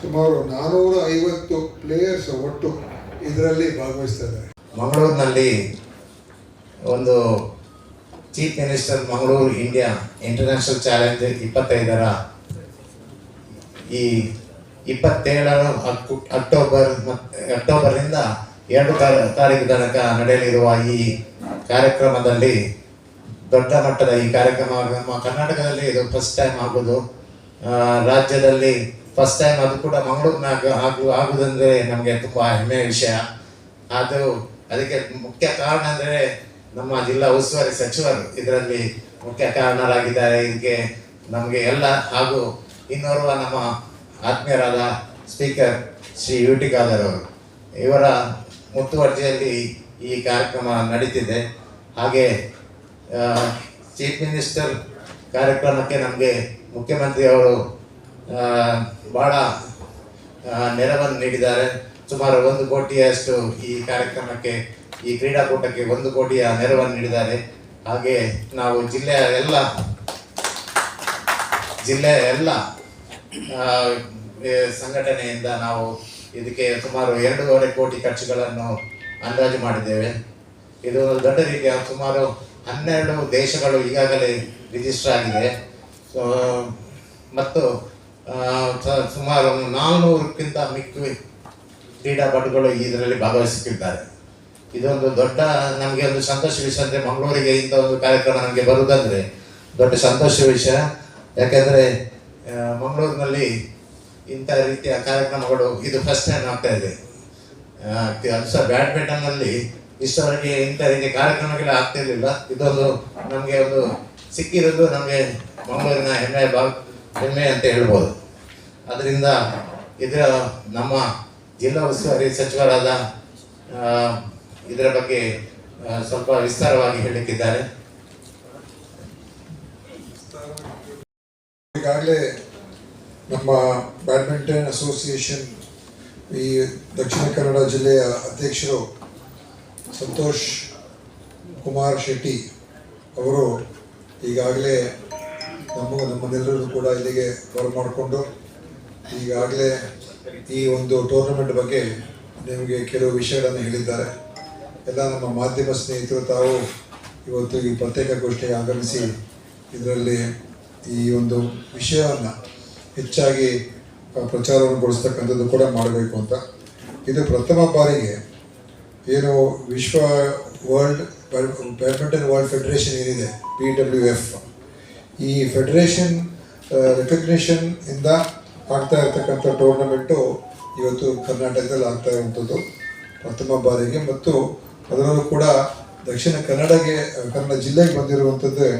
ಸುಮಾರು ನಾನೂರ ಐವತ್ತು ಪ್ಲೇಯರ್ಸ್ ಒಟ್ಟು ಇದರಲ್ಲಿ ಭಾಗವಹಿಸ್ತಾ ಇದ್ದಾರೆ ಮಂಗಳೂರಿನಲ್ಲಿ ಒಂದು chief minister Mangaluru India international challenge ಇಪ್ಪತ್ತೈದರ ಈ ಇಪ್ಪತ್ತೇಳರ ಅಕ್ಟೋ- ಅಕ್ಟೋಬರ್ ಅಕ್ಟೋಬರ್ನಿಂದ ಎರಡು ತಾರೀಕು ತನಕ ನಡೆಯಲಿರುವ ಈ ಕಾರ್ಯಕ್ರಮದಲ್ಲಿ ದೊಡ್ಡ ಮಟ್ಟದ ಈ ಕಾರ್ಯಕ್ರಮ ನಮ್ಮ ಕರ್ನಾಟಕದಲ್ಲಿ ಇದು ಫಸ್ಟ್ ಟೈಮ್ ಆಗೋದು. ರಾಜ್ಯದಲ್ಲಿ ಫಸ್ಟ್ ಟೈಮ್ ಅದು ಕೂಡ ಮಂಗಳೂರಿನಾಗ ಆಗು ಆಗುದಂದ್ರೆ ನಮಗೆ ತುಂಬ ಹೆಮ್ಮೆಯ ವಿಷಯ. ಅದು ಅದಕ್ಕೆ ಮುಖ್ಯ ಕಾರಣ ಅಂದರೆ ನಮ್ಮ ಜಿಲ್ಲಾ ಉಸ್ತುವಾರಿ ಸಚಿವರು ಇದರಲ್ಲಿ ಮುಖ್ಯ ಕಾರಣರಾಗಿದ್ದಾರೆ. ಇದಕ್ಕೆ ನಮಗೆ ಎಲ್ಲ ಹಾಗೂ ಇನ್ನೋರ್ವ ನಮ್ಮ ಆತ್ಮೀಯರಾದ ಸ್ಪೀಕರ್ ಶ್ರೀ ಯು ಟಿ ಅವರು. ಇವರ ಮುತುವರ್ಜಿಯಲ್ಲಿ ಈ ಕಾರ್ಯಕ್ರಮ ನಡೀತಿದೆ. ಹಾಗೆ ಚೀಫ್ ಮಿನಿಸ್ಟರ್ ಕಾರ್ಯಕ್ರಮಕ್ಕೆ ನಮಗೆ ಮುಖ್ಯಮಂತ್ರಿ ಅವರು ಆ, ಬಹಳ ನೆರವನ್ನು ನೀಡಿದ್ದಾರೆ. ಸುಮಾರು ಒಂದು ಕೋಟಿಯಷ್ಟು ಈ ಕಾರ್ಯಕ್ರಮಕ್ಕೆ ಈ ಕ್ರೀಡಾಕೂಟಕ್ಕೆ ಒಂದು ಕೋಟಿಯ ನೆರವನ್ನು ನೀಡಿದ್ದಾರೆ. ಹಾಗೆ ನಾವು ಜಿಲ್ಲೆಯ ಎಲ್ಲ ಜಿಲ್ಲೆಯ ಎಲ್ಲ ಸಂಘಟನೆಯಿಂದ ನಾವು ಇದಕ್ಕೆ ಸುಮಾರು ಎರಡೂವರೆ ಕೋಟಿ ಖರ್ಚುಗಳನ್ನು ಅಂದಾಜು ಮಾಡಿದ್ದೇವೆ. ಇದು ದೊಡ್ಡ ರೀತಿಯ ಸುಮಾರು ಹನ್ನೆರಡು ದೇಶಗಳು ಈಗಾಗಲೇ ರಿಜಿಸ್ಟರ್ ಆಗಿದೆ. ಮತ್ತು ಸುಮಾರು ಒಂದು ನಾಲ್ನೂರಕ್ಕಿಂತ ಮಿಕ್ಕಿ ಕ್ರೀಡಾಪಟುಗಳು ಇದರಲ್ಲಿ ಭಾಗವಹಿಸುತ್ತಿದ್ದಾರೆ. ಇದೊಂದು ದೊಡ್ಡ, ನಮಗೆ ಒಂದು ಸಂತೋಷ ವಿಷಯ ಅಂದರೆ ಮಂಗಳೂರಿಗೆ ಇಂಥ ಒಂದು ಕಾರ್ಯಕ್ರಮ ನಮಗೆ ಬರುವುದಂದ್ರೆ ದೊಡ್ಡ ಸಂತೋಷ ವಿಷಯ. ಯಾಕೆಂದರೆ ಮಂಗಳೂರಿನಲ್ಲಿ ಇಂಥ ರೀತಿಯ ಕಾರ್ಯಕ್ರಮಗಳು ಇದು ಫಸ್ಟ್ ಟೈಮ್ ಆಗ್ತಾ ಇದೆ. ಅದು ಸಹ ಬ್ಯಾಡ್ಮಿಂಟನ್ನಲ್ಲಿ ಇಷ್ಟವರೆಗೆ ಇಂಥ ರೀತಿಯ ಕಾರ್ಯಕ್ರಮಗಳು ಆಗ್ತಿರ್ಲಿಲ್ಲ ಇದೊಂದು ನಮಗೆ ಒಂದು ಸಿಕ್ಕಿರೋದು ನಮಗೆ ಮಂಗಳೂರಿನ ಹೆಮ್ಮೆ ಭಾಗ, ಹೆಮ್ಮೆ ಅಂತ ಹೇಳ್ಬೋದು. ಅದರಿಂದ ಇದರ ನಮ್ಮ ಜಿಲ್ಲಾ ಉಸ್ತುವಾರಿ ಸಚಿವರಾದ ಇದರ ಬಗ್ಗೆ ಸ್ವಲ್ಪ ವಿಸ್ತಾರವಾಗಿ ಹೇಳಲಿಕ್ಕಿದ್ದಾರೆ ಈಗಾಗಲೇ ನಮ್ಮ ಬ್ಯಾಡ್ಮಿಂಟನ್ ಅಸೋಸಿಯೇಷನ್ ಈ ದಕ್ಷಿಣ ಕನ್ನಡ ಜಿಲ್ಲೆಯ ಅಧ್ಯಕ್ಷರು ಸಂತೋಷ್ ಕುಮಾರ್ ಶೆಟ್ಟಿ ಅವರು ಈಗಾಗಲೇ ನಮ್ಮ ನಮ್ಮನ್ನೆಲ್ಲರೂ ಕೂಡ ಇಲ್ಲಿಗೆ ಬರಮಾಡಿಕೊಂಡು ಈಗಾಗಲೇ ಈ ಒಂದು ಟೂರ್ನಮೆಂಟ್ ಬಗ್ಗೆ ನಿಮಗೆ ಕೆಲವು ವಿಷಯಗಳನ್ನು ಹೇಳಿದ್ದಾರೆ. ಎಲ್ಲ ನಮ್ಮ ಮಾಧ್ಯಮ ಸ್ನೇಹಿತರು ತಾವು ಇವತ್ತು ಈ ಪತ್ರಿಕಾಗೋಷ್ಠಿಗೆ ಆಗಮಿಸಿ ಇದರಲ್ಲಿ ಈ ಒಂದು ವಿಷಯವನ್ನು ಹೆಚ್ಚಾಗಿ ಪ್ರಚಾರವನ್ನು ಗೊಳಿಸ್ತಕ್ಕಂಥದ್ದು ಕೂಡ ಮಾಡಬೇಕು ಅಂತ. ಇದು ಪ್ರಥಮ ಬಾರಿಗೆ ಏನು ವಿಶ್ವ ವರ್ಲ್ಡ್ ಬ್ಯಾಡ್ಮಿಂಟನ್ ವರ್ಲ್ಡ್ ಫೆಡರೇಷನ್ ಏನಿದೆ? ಪಿ ಡಬ್ಲ್ಯೂ ಎಫ್ ಈ ಫೆಡರೇಷನ್ ರೆಕಗ್ನಿಷನ್ ಇಂದ ಆಗ್ತಾ ಇರ್ತಕ್ಕಂಥ ಟೂರ್ನಮೆಂಟು ಇವತ್ತು ಕರ್ನಾಟಕದಲ್ಲಿ ಆಗ್ತಾ ಇರುವಂಥದ್ದು. ಪ್ರಥಮ ಬಾರಿಗೆ ಮತ್ತು ಅದರಲ್ಲೂ ಕೂಡ ದಕ್ಷಿಣ ಕನ್ನಡಗೆ ಕನ್ನಡ ಜಿಲ್ಲೆಗೆ ಬಂದಿರುವಂಥದ್ದೇ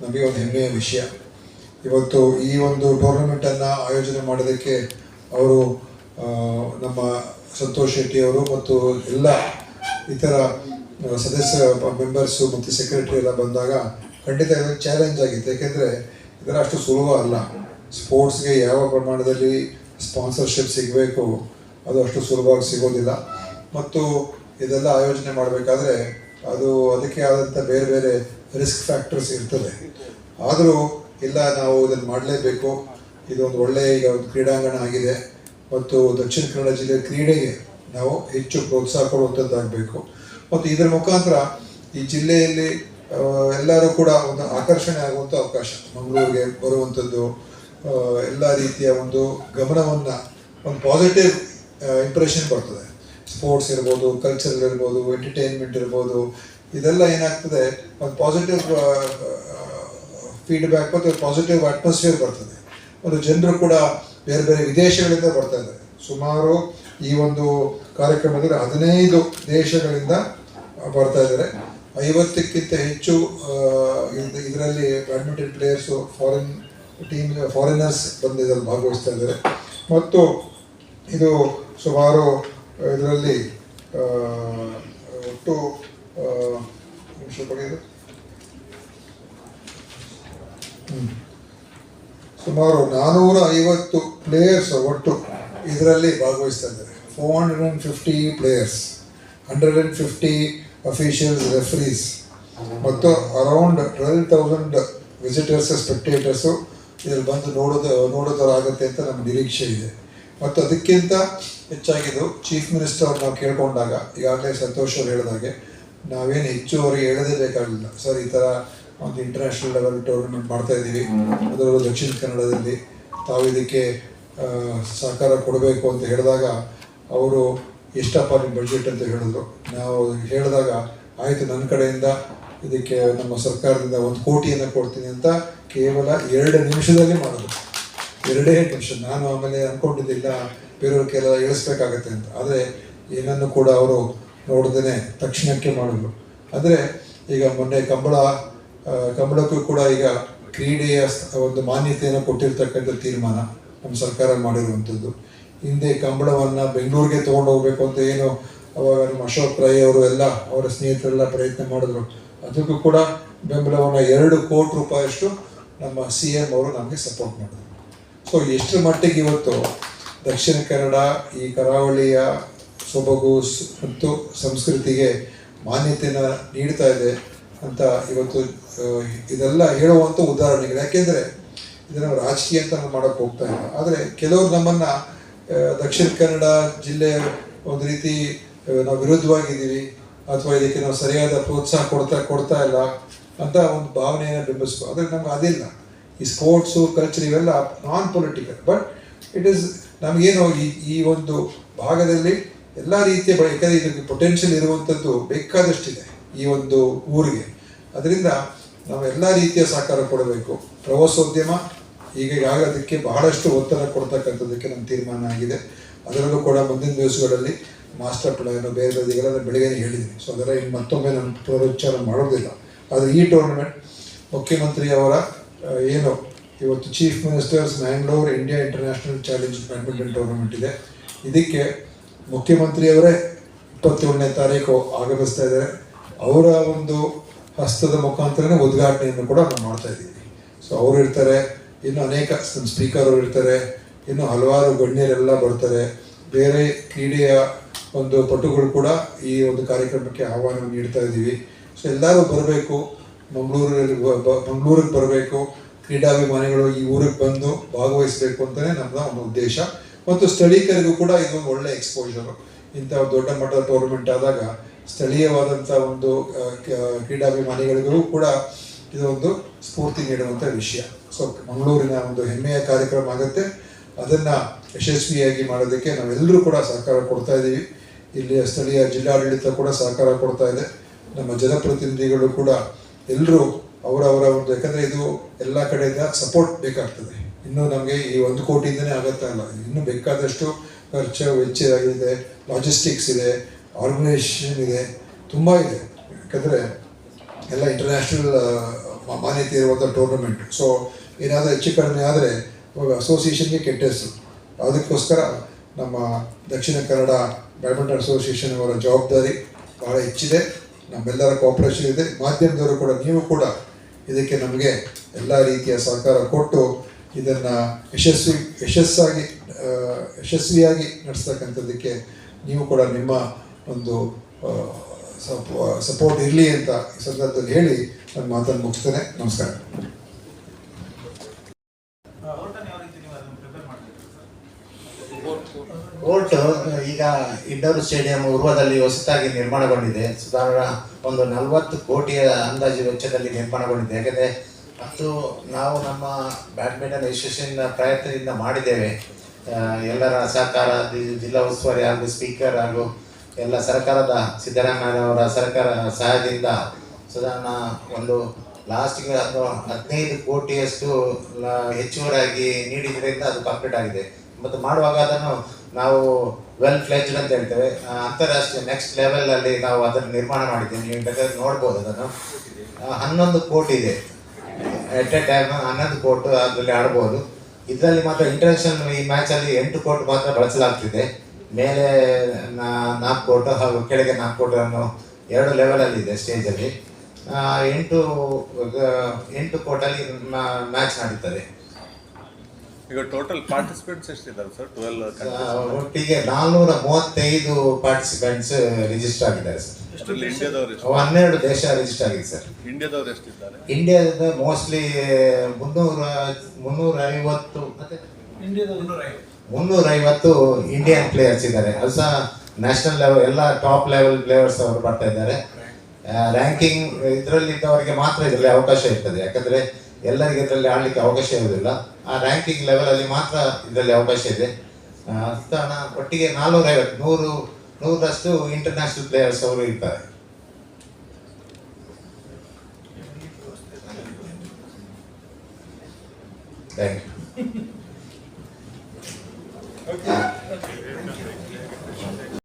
ನಮಗೆ ಒಂದು ಹೆಮ್ಮೆಯ ವಿಷಯ. ಇವತ್ತು ಈ ಒಂದು ಟೂರ್ನಮೆಂಟನ್ನು ಆಯೋಜನೆ ಮಾಡೋದಕ್ಕೆ ಅವರು ನಮ್ಮ ಸಂತೋಷ್ ಶೆಟ್ಟಿಯವರು ಮತ್ತು ಎಲ್ಲ ಇತರ ಸದಸ್ಯ ಮೆಂಬರ್ಸು ಮತ್ತು ಸೆಕ್ರೆಟರಿ ಎಲ್ಲ ಬಂದಾಗ ಖಂಡಿತ ಚಾಲೆಂಜ್ ಆಗಿತ್ತು. ಯಾಕೆಂದರೆ ಇದರ ಅಷ್ಟು ಸುಲಭ ಅಲ್ಲ. ಸ್ಪೋರ್ಟ್ಸ್ಗೆ ಯಾವ ಪ್ರಮಾಣದಲ್ಲಿ ಸ್ಪಾನ್ಸರ್ಶಿಪ್ ಸಿಗಬೇಕು, ಅದು ಅಷ್ಟು ಸುಲಭವಾಗಿ ಸಿಗೋದಿಲ್ಲ. ಮತ್ತು ಇದೆಲ್ಲ ಆಯೋಜನೆ ಮಾಡಬೇಕಾದ್ರೆ ಅದು ಅದಕ್ಕೆ ಆದಂಥ ಬೇರೆ ಬೇರೆ ರಿಸ್ಕ್ ಫ್ಯಾಕ್ಟರ್ಸ್ ಇರ್ತದೆ. ಆದರೂ ಇಲ್ಲ, ನಾವು ಇದನ್ನು ಮಾಡಲೇಬೇಕು. ಇದೊಂದು ಒಳ್ಳೆಯ ಈಗ ಒಂದು ಕ್ರೀಡಾಂಗಣ ಆಗಿದೆ. ಮತ್ತು ದಕ್ಷಿಣ ಕನ್ನಡ ಜಿಲ್ಲೆಯ ಕ್ರೀಡೆಗೆ ನಾವು ಹೆಚ್ಚು ಪ್ರೋತ್ಸಾಹ ಕೊಡುವಂಥದ್ದಾಗಬೇಕು ಮತ್ತು ಇದರ ಮುಖಾಂತರ ಈ ಜಿಲ್ಲೆಯಲ್ಲಿ ಎಲ್ಲರೂ ಕೂಡ ಒಂದು ಆಕರ್ಷಣೆ ಆಗುವಂಥ ಅವಕಾಶ. ಮಂಗಳೂರಿಗೆ ಬರುವಂಥದ್ದು ಎಲ್ಲ ರೀತಿಯ ಒಂದು ಗಮನವನ್ನು ಒಂದು ಪಾಸಿಟಿವ್ ಇಂಪ್ರೆಷನ್ ಬರ್ತದೆ. ಸ್ಪೋರ್ಟ್ಸ್ ಇರ್ಬೋದು ಕಲ್ಚರಲ್ ಇರ್ಬೋದು ಎಂಟರ್ಟೈನ್ಮೆಂಟ್ ಇರ್ಬೋದು, ಇದೆಲ್ಲ ಏನಾಗ್ತದೆ, ಒಂದು ಪಾಸಿಟಿವ್ ಫೀಡ್ಬ್ಯಾಕ್ ಮತ್ತು ಪಾಸಿಟಿವ್ ಅಟ್ಮಾಸ್ಫಿಯರ್ ಬರ್ತದೆ. ಒಂದು ಜನರು ಕೂಡ ಬೇರೆ ಬೇರೆ ವಿದೇಶಗಳಿಂದ ಬರ್ತಾ ಇದ್ದಾರೆ. ಸುಮಾರು ಈ ಒಂದು ಕಾರ್ಯಕ್ರಮದಲ್ಲಿ ಹದಿನೈದು ದೇಶಗಳಿಂದ ಬರ್ತಾ ಇದ್ದಾರೆ. ಐವತ್ತಕ್ಕಿಂತ ಹೆಚ್ಚು ಇದರಲ್ಲಿ badminton players foreign team foreigners ಬಂದು ಇದರಲ್ಲಿ ಭಾಗವಹಿಸ್ತಾ ಇದ್ದಾರೆ. ಮತ್ತು ಇದು ಸುಮಾರು, ಇದರಲ್ಲಿ ಒಟ್ಟು ಸುಮಾರು ನಾನ್ನೂರ ಐವತ್ತು ಪ್ಲೇಯರ್ಸ್ ಒಟ್ಟು ಇದರಲ್ಲಿ ಭಾಗವಹಿಸ್ತಾ ಇದ್ದಾರೆ. Four hundred and fifty players hundred and fifty officials referees ಮತ್ತು around twelve thousand visitors spectators ಇದ್ರಲ್ಲಿ ಬಂದು ನೋಡೋದು ಆಗುತ್ತೆ ಅಂತ ನಮ್ಮ ನಿರೀಕ್ಷೆ ಇದೆ. ಮತ್ತು ಅದಕ್ಕಿಂತ ಹೆಚ್ಚಾಗಿದ್ದು ಚೀಫ್ ಮಿನಿಸ್ಟರ್ ನಾವು ಕೇಳ್ಕೊಂಡಾಗ ಈಗಾಗಲೇ ಸಂತೋಷ್ ಅವ್ರು ಹೇಳಿದಾಗೆ ನಾವೇನು ಹೆಚ್ಚುವರಿ ಹೇಳದೇ ಬೇಕಾಗಿಲ್ಲ. ಸರ್, ಈ ಥರ ಒಂದು ಇಂಟರ್ನ್ಯಾಷನಲ್ ಲೆವೆಲ್ ಟೂರ್ನಮೆಂಟ್ ಮಾಡ್ತಾ ಇದ್ದೀವಿ. ಅದರಲ್ಲೂ ದಕ್ಷಿಣ ಕನ್ನಡದಲ್ಲಿ ತಾವು ಇದಕ್ಕೆ ಸಹಕಾರ ಕೊಡಬೇಕು ಅಂತ ಹೇಳಿದಾಗ ಅವರು ಎಷ್ಟಪ್ಪ ನಿಮ್ಮ ಬಜೆಟ್ ಅಂತ ಹೇಳಿದ್ರು. ನಾವು ಹೇಳಿದಾಗ, ಆಯಿತು ನನ್ನ ಕಡೆಯಿಂದ ಇದಕ್ಕೆ ನಮ್ಮ ಸರ್ಕಾರದಿಂದ ಒಂದು ಕೋಟಿಯನ್ನು ಕೊಡ್ತೀನಿ ಅಂತ ಕೇವಲ ಎರಡು ನಿಮಿಷದಲ್ಲಿ ಮಾಡಿದ್ರು ಎರಡೇ ನಿಮಿಷ. ನಾನು ಆಮೇಲೆ ಅಂದ್ಕೊಂಡಿದ್ದಿಲ್ಲ ಬೇರೆಯವ್ರಿಗೆಲ್ಲ ಇಳಿಸ್ಬೇಕಾಗತ್ತೆ ಅಂತ. ಆದರೆ ಏನನ್ನು ಕೂಡ ಅವರು ನೋಡ್ದೇನೆ ತಕ್ಷಣಕ್ಕೆ ಮಾಡಿದ್ರು. ಆದರೆ ಈಗ ಮೊನ್ನೆ ಕಂಬಳ ಕಂಬಳಕ್ಕೂ ಕೂಡ ಈಗ ಕ್ರೀಡೆಯ ಒಂದು ಮಾನ್ಯತೆಯನ್ನು ಕೊಟ್ಟಿರ್ತಕ್ಕಂಥ ತೀರ್ಮಾನ. ನಮ್ಮ ಸರ್ಕಾರ ಮಾಡಿರುವಂಥದ್ದು. ಹಿಂದೆ ಕಂಬಳವನ್ನು ಬೆಂಗಳೂರಿಗೆ ತೊಗೊಂಡು ಹೋಗಬೇಕು ಅಂತ ಏನು ಅವಾಗ ನಮ್ಮ ಅಶೋಕ್ ರೈ ಅವರು ಎಲ್ಲ ಅವರ ಸ್ನೇಹಿತರೆಲ್ಲ ಪ್ರಯತ್ನ ಮಾಡಿದ್ರು. ಅದಕ್ಕೂ ಕೂಡ ಬೆಂಬಲವನ್ನು ಎರಡು ಕೋಟಿ ರೂಪಾಯಿಯಷ್ಟು ನಮ್ಮ ಸಿ ಎಂ ಅವರು ನಮಗೆ ಸಪೋರ್ಟ್ ಮಾಡಿದ್ರು. ಸೊ ಎಷ್ಟರ ಮಟ್ಟಿಗೆ ಇವತ್ತು ದಕ್ಷಿಣ ಕನ್ನಡ ಈ ಕರಾವಳಿಯ ಸೊಬಗು ಮತ್ತು ಸಂಸ್ಕೃತಿಗೆ ಮಾನ್ಯತೆಯನ್ನು ನೀಡ್ತಾ ಇದೆ ಅಂತ ಇವತ್ತು ಇದೆಲ್ಲ ಹೇಳುವಂಥ ಉದಾಹರಣೆಗಳು. ಯಾಕೆಂದರೆ ಇದನ್ನು ರಾಜಕೀಯ ಅಂತ ನಾವು ಮಾಡೋಕ್ಕೆ ಹೋಗ್ತಾ ಇಲ್ಲ. ಆದರೆ ಕೆಲವರು ನಮ್ಮನ್ನು ದಕ್ಷಿಣ ಕನ್ನಡ ಜಿಲ್ಲೆ ಒಂದು ರೀತಿ ನಾವು ವಿರುದ್ಧವಾಗಿದ್ದೀವಿ ಅಥವಾ ಇದಕ್ಕೆ ನಾವು ಸರಿಯಾದ ಪ್ರೋತ್ಸಾಹ ಕೊಡ್ತಾ ಕೊಡ್ತಾ ಇಲ್ಲ ಅಂತ ಒಂದು ಭಾವನೆಯನ್ನು ಬಿಂಬಿಸ್ಕೊ ಆದರೆ ನಮ್ಗೆ ಅದಿಲ್ಲ. ಈ ಸ್ಪೋರ್ಟ್ಸು ಕಲ್ಚರ್ ಇವೆಲ್ಲ non political but it is ನಮಗೇನು ಈ ಈ ಒಂದು ಭಾಗದಲ್ಲಿ ಎಲ್ಲ ರೀತಿಯ ಯಾಕಂದರೆ ಇದಕ್ಕೆ ಪೊಟೆನ್ಷಿಯಲ್ ಇರುವಂಥದ್ದು ಬೇಕಾದಷ್ಟಿದೆ ಈ ಒಂದು ಊರಿಗೆ. ಅದರಿಂದ ನಾವು ಎಲ್ಲ ರೀತಿಯ ಸಹಕಾರ ಕೊಡಬೇಕು. ಪ್ರವಾಸೋದ್ಯಮ ಈಗ ಅದಕ್ಕೆ ಬಹಳಷ್ಟು ಒತ್ತಡ ಕೊಡ್ತಕ್ಕಂಥದ್ದಕ್ಕೆ ನಮ್ಮ ತೀರ್ಮಾನ ಆಗಿದೆ. ಅದರಲ್ಲೂ ಕೂಡ ಮುಂದಿನ ದಿವಸಗಳಲ್ಲಿ ಮಾಸ್ಟರ್ ಪ್ಲಾನ್ ಬೇರೆ ಬೇರೆಲ್ಲ ನಾನು ಬೆಳಗ್ಗೆ ಹೇಳಿದ್ದೀನಿ. ಸೊ ಅದರ ಇನ್ನು ಮತ್ತೊಮ್ಮೆ ನಾನು ಪುನರುಚ್ಚಾರ ಮಾಡೋದಿಲ್ಲ. ಆದರೆ ಈ ಟೂರ್ನಮೆಂಟ್ ಮುಖ್ಯಮಂತ್ರಿ ಅವರ ಏನು, ಇವತ್ತು chief ministers Mangalore India international challenge badminton tournament ಇದೆ. ಇದಕ್ಕೆ ಮುಖ್ಯಮಂತ್ರಿಯವರೇ ಇಪ್ಪತ್ತೇಳನೇ ತಾರೀಕು ಆಗಮಿಸ್ತಾ ಇದ್ದಾರೆ. ಅವರ ಒಂದು ಹಸ್ತದ ಮುಖಾಂತರನೇ ಉದ್ಘಾಟನೆಯನ್ನು ಕೂಡ ನಾವು ಮಾಡ್ತಾ ಇದ್ದೀವಿ. ಸೊ ಅವರು ಇರ್ತಾರೆ ಇನ್ನು ಅನೇಕ ಸ್ಪೀಕರ್ ಅವರು ಇರ್ತಾರೆ. ಇನ್ನು ಹಲವಾರು ಗಣ್ಯರೆಲ್ಲ ಬರ್ತಾರೆ ಬೇರೆ ಕ್ರೀಡೆಯ ಒಂದು ಪಟುಗಳು ಕೂಡ ಈ ಒಂದು ಕಾರ್ಯಕ್ರಮಕ್ಕೆ ಆಹ್ವಾನ ನೀಡ್ತಾ ಇದ್ದೀವಿ. ಸೊ ಎಲ್ಲರೂ ಬರಬೇಕು. ಮಂಗಳೂರಲ್ಲಿ ಮಂಗಳೂರಿಗೆ ಬರಬೇಕು. ಕ್ರೀಡಾಭಿಮಾನಿಗಳು ಈ ಊರಿಗೆ ಬಂದು ಭಾಗವಹಿಸಬೇಕು ಅಂತಲೇ ನಮ್ಮ ಒಂದು ಉದ್ದೇಶ. ಮತ್ತು ಸ್ಥಳೀಯರಿಗೂ ಕೂಡ ಇದೊಂದು ಒಳ್ಳೆ ಎಕ್ಸ್ಪೋಜರು ಇಂಥ ದೊಡ್ಡ ಮಟ್ಟದ ಟೂರ್ನಮೆಂಟ್ ಆದಾಗ ಸ್ಥಳೀಯವಾದಂಥ ಒಂದು ಕ್ರೀಡಾಭಿಮಾನಿಗಳಿಗೂ ಕೂಡ ಇದೊಂದು ಸ್ಫೂರ್ತಿ ನೀಡುವಂಥ ವಿಷಯ. ಸೊ ಮಂಗಳೂರಿನ ಒಂದು ಹೆಮ್ಮೆಯ ಕಾರ್ಯಕ್ರಮ ಆಗುತ್ತೆ. ಅದನ್ನು ಯಶಸ್ವಿಯಾಗಿ ಮಾಡೋದಕ್ಕೆ ನಾವೆಲ್ಲರೂ ಕೂಡ ಸಹಕಾರ ಕೊಡ್ತಾ ಇದ್ದೀವಿ ಇಲ್ಲಿಯ ಸ್ಥಳೀಯ ಜಿಲ್ಲಾಡಳಿತ ಕೂಡ ಸಹಕಾರ ಕೊಡ್ತಾ ಇದೆ. ನಮ್ಮ ಜನಪ್ರತಿನಿಧಿಗಳು ಕೂಡ ಎಲ್ಲರೂ ಅವರವರ ಒಂದು, ಯಾಕಂದರೆ ಇದು ಎಲ್ಲ ಕಡೆಯಿಂದ ಸಪೋರ್ಟ್ ಬೇಕಾಗ್ತದೆ. ಇನ್ನು ನಮಗೆ ಈ ಒಂದು ಕೋಟಿಯಿಂದನೇ ಆಗುತ್ತಾ ಇಲ್ಲ. ಇನ್ನೂ ಬೇಕಾದಷ್ಟು ಖರ್ಚು, ವೆಚ್ಚ ಆಗಿದೆ ಲಾಜಿಸ್ಟಿಕ್ಸ್ ಇದೆ ಆರ್ಗನೈಸೇಷನ್ ಇದೆ. ತುಂಬ ಇದೆ. ಯಾಕಂದರೆ ಎಲ್ಲ ಇಂಟರ್ನ್ಯಾಷನಲ್ ಮಾನ್ಯತೆ ಇರುವಂಥ ಟೂರ್ನಮೆಂಟ್ ಸೊ ಏನಾದರೂ ಹೆಚ್ಚು ಕಡಿಮೆ ಆದರೆ, ಇವಾಗ ಅಸೋಸಿಯೇಷನ್ಗೆ ಕೆಟ್ಟ ಅದಕ್ಕೋಸ್ಕರ ನಮ್ಮ ದಕ್ಷಿಣ ಕನ್ನಡ ಬ್ಯಾಡ್ಮಿಂಟನ್ ಅಸೋಸಿಯೇಷನ್ ಅವರ ಜವಾಬ್ದಾರಿ ಬಹಳ ಹೆಚ್ಚಿದೆ. ನಮ್ಮೆಲ್ಲರ ಕೋಪರೇಷನ್ ಇದೆ. ಮಾಧ್ಯಮದವರು ಕೂಡ, ನೀವು ಕೂಡ ಇದಕ್ಕೆ ನಮಗೆ ಎಲ್ಲ ರೀತಿಯ ಸಹಕಾರ ಕೊಟ್ಟು ಇದನ್ನು ಯಶಸ್ವಿ, ಯಶಸ್ಸಾಗಿ ಯಶಸ್ವಿಯಾಗಿ ನಡೆಸ್ತಕ್ಕಂಥದ್ದಕ್ಕೆ ನೀವು ಕೂಡ ನಿಮ್ಮ ಒಂದು ಸಪೋರ್ಟ್ ಇರಲಿ ಅಂತ ಈ ಸಂದರ್ಭದಲ್ಲಿ ಹೇಳಿ ನನ್ನ ಮಾತನ್ನು ಮುಗಿಸ್ತೇನೆ. ನಮಸ್ಕಾರ. ಕೋರ್ಟ್, ಈಗ ಇಂಡೋರ್ ಸ್ಟೇಡಿಯಂ ಉರ್ವದಲ್ಲಿ ಹೊಸದಾಗಿ ನಿರ್ಮಾಣಗೊಂಡಿದೆ. ಸುಧಾರಣ ಒಂದು ನಲವತ್ತು ಕೋಟಿಯ ಅಂದಾಜು ವೆಚ್ಚದಲ್ಲಿ ನಿರ್ಮಾಣಗೊಂಡಿದೆ. ಯಾಕೆಂದರೆ ಮತ್ತು ನಾವು ನಮ್ಮ ಬ್ಯಾಡ್ಮಿಂಟನ್ ಅಸೋಸಿಯೇಷನ್ ಪ್ರಯತ್ನದಿಂದ ಮಾಡಿದ್ದೇವೆ. ಎಲ್ಲರ ಸಹಕಾರ, ಜಿಲ್ಲಾ ಉಸ್ತುವಾರಿ ಹಾಗೂ ಸ್ಪೀಕರ್ ಹಾಗೂ ಎಲ್ಲ ಸರ್ಕಾರದ ಸಿದ್ದರಾಮಯ್ಯನವರ ಸರ್ಕಾರ ಸಹಾಯದಿಂದ ಸುಧಾರಣ ಒಂದು ಲಾಸ್ಟಿಗೆ ಅದು ಹದಿನೈದು ಕೋಟಿಯಷ್ಟು ಹೆಚ್ಚುವರಾಗಿ ನೀಡಿದ್ರಿಂದ ಅದು ಕಂಪ್ಲೀಟ್ ಆಗಿದೆ. ಮತ್ತು ಮಾಡುವಾಗ ಅದನ್ನು ನಾವು ವೆಲ್ ಫ್ಲೆಜ್ಡ್ ಅಂತ ಹೇಳ್ತೇವೆ. ಅಂತಾರಾಷ್ಟ್ರೀಯ ನೆಕ್ಸ್ಟ್ ಲೆವೆಲಲ್ಲಿ ನಾವು ಅದನ್ನು ನಿರ್ಮಾಣ ಮಾಡಿದ್ದೀವಿ. ನೀವು ಬೇಕಾದ್ರೆ ನೋಡ್ಬೋದು ಅದನ್ನು. ಹನ್ನೊಂದು ಕೋಟಿ ಇದೆ. ಎಟ್ ಎ ಟೈಮ್ ಹನ್ನೊಂದು ಕೋಟು ಅದರಲ್ಲಿ ಆಡ್ಬೋದು. ಇದರಲ್ಲಿ ಮಾತ್ರ ಇಂಟರ್ನ್ಯಾಷನಲ್ ಈ ಮ್ಯಾಚಲ್ಲಿ ಎಂಟು ಕೋಟ್ ಮಾತ್ರ ಬಳಸಲಾಗ್ತಿದೆ. ಮೇಲೆ ನಾಲ್ಕು ಕೋಟು ಹಾಗೂ ಕೆಳಗೆ ನಾಲ್ಕು ಕೋಟು ಅನ್ನೋ ಎರಡು ಲೆವೆಲಲ್ಲಿ ಇದೆ ಸ್ಟೇಜಲ್ಲಿ ಆ, ಎಂಟು ಎಂಟು ಕೋಟಲ್ಲಿ ಮ್ಯಾಚ್ ನಡೀತದೆ. ಈಗ ಟೋಟಲ್ ಪಾರ್ಟಿಸಿಪೆಂಟ್ಸ್ ಎಷ್ಟಿದ್ದಾರೆ ಸರ್ ಟ್ವೆಲ್ ಒಟ್ಟಿಗೆ ನಾಲ್ನೂರ ಮೂವತ್ತೈದು ಪಾರ್ಟಿಸಿಪೆಂಟ್ಸ್ ರಿಜಿಸ್ಟರ್ ಆಗಿದ್ದಾರೆ ಸರ್ ಹನ್ನೆರಡು ದೇಶ ರಿಜಿಸ್ಟರ್ ಆಗಿದೆ ಸರ್ ಇಂಡಿಯಾದವ್ರು ಎಷ್ಟಿದ್ದಾರೆ? ಇಂಡಿಯಾದ ಮೋಸ್ಟ್ಲಿ ಮುನ್ನೂರ ಮುನ್ನೂರ ಐವತ್ತು ಮತ್ತೆ? ಮುನ್ನೂರ ಐವತ್ತು. ಇಂಡಿಯನ್ ಪ್ಲೇಯರ್ಸ್ ಇದ್ದಾರೆ. ಅದು ಸಹ ನ್ಯಾಷನಲ್ ಲೆವೆಲ್ ಎಲ್ಲ ಟಾಪ್ ಲೆವೆಲ್ ಪ್ಲೇಯರ್ಸ್ ಅವರು ಬರ್ತಾ ಇದ್ದಾರೆ. ರ್ಯಾಂಕಿಂಗ್ ಇದರಲ್ಲಿ ಇದ್ದವರಿಗೆ ಮಾತ್ರ ಇದರಲ್ಲಿ ಅವಕಾಶ ಇರ್ತದೆ. ಯಾಕಂದ್ರೆ ಎಲ್ಲರಿಗೆ ಇದರಲ್ಲಿ ಆಡಲಿಕ್ಕೆ ಅವಕಾಶ ಇರುವುದಿಲ್ಲ. ಆ ರ್ಯಾಂಕಿಂಗ್ ಲೆವೆಲ್ ಅಲ್ಲಿ ಮಾತ್ರ ಇದರಲ್ಲಿ ಅವಕಾಶ ಇದೆ. ಕಾರಣ ಒಟ್ಟಿಗೆ ನಾನ್ನೂರ ಐವತ್ತು ನೂರು ನೂರರಷ್ಟು ಇಂಟರ್ನ್ಯಾಷನಲ್ ಪ್ಲೇಯರ್ಸ್ ಅವರು ಇರ್ತಾರೆ. Thank you